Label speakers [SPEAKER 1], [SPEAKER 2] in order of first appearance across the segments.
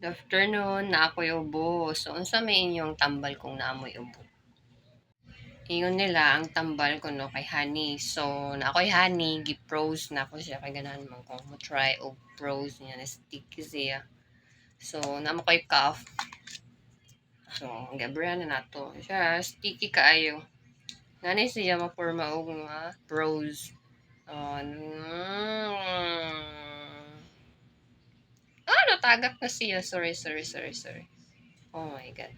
[SPEAKER 1] Good afternoon, na ako'y ubo. So, unsa may inyong tambal kung naamoy ubo? Ingon nila ang tambal ko no kay honey. So, na ako'y honey, gi-pros na ako siya kay ganahan man ko mo try og pros niya na sticky siya. So, na mo ko'y cough. So, gabrihan na nato. Siya sticky kaayo. Ngani siya maporma og mga pros. Oh, mm. Natagak na siya. Sorry, sorry, sorry, sorry. Oh my God.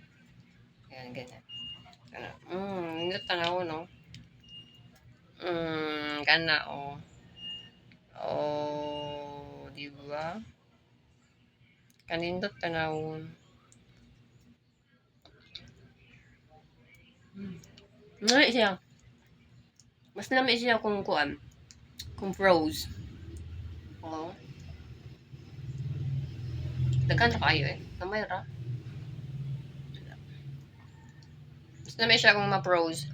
[SPEAKER 1] Ganyan, ganyan. Kana. Mm, hindi tanaw, no? Mm, kana, oh. Oh, di ba? Kanindot tanawon. Mm. Ngai siya. Mas lami siya kung kuan. Kung pros. Oo. Daghan na kayo eh. Kamay ra. Mas lami siya kung ma-pros.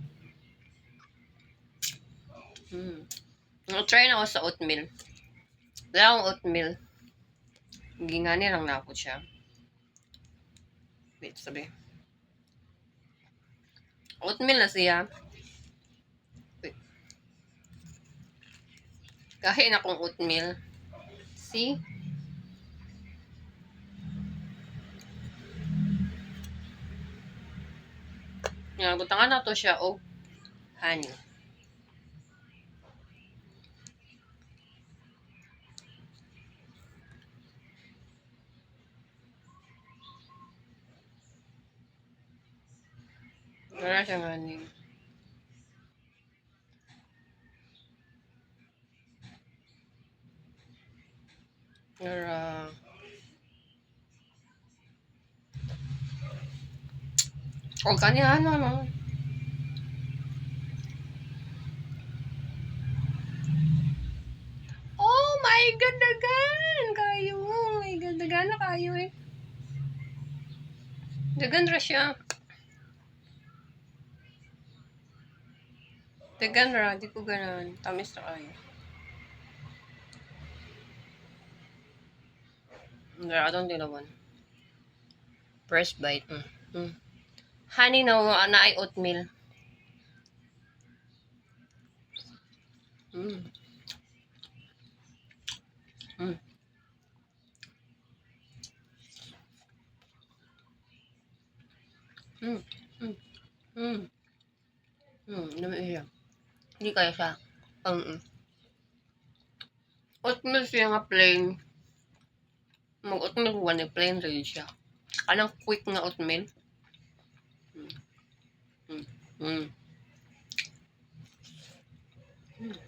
[SPEAKER 1] Hmm. try na ako sa oatmeal. Wala akong oatmeal. Gingani lang na ako siya. Wait, sabi. Oatmeal na siya. Wait. Kahit na akong oatmeal. See? Nga, butangan na to siya og honey. Wala siyang honey. Wala. O kani ano no. Oh my god, dagan kayo. Oh my god, dagan na kayo eh. Dagan ra siya. Dagan ra, di ko ganan. Tamis na kayo. Hindi, atong tinawan. First bite. Mm. Mm. Honey no, na ay oatmeal. Mm. Mm. Mm. Mm. Mm. Mm. Dami siya. Hindi kaya siya. Um, mm. Oatmeal siya nga plain. Mag-oatmeal ko ni plain rin siya. Kanang quick nga oatmeal. Mm. Mm.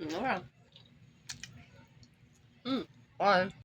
[SPEAKER 1] Mm. Mm. Mm.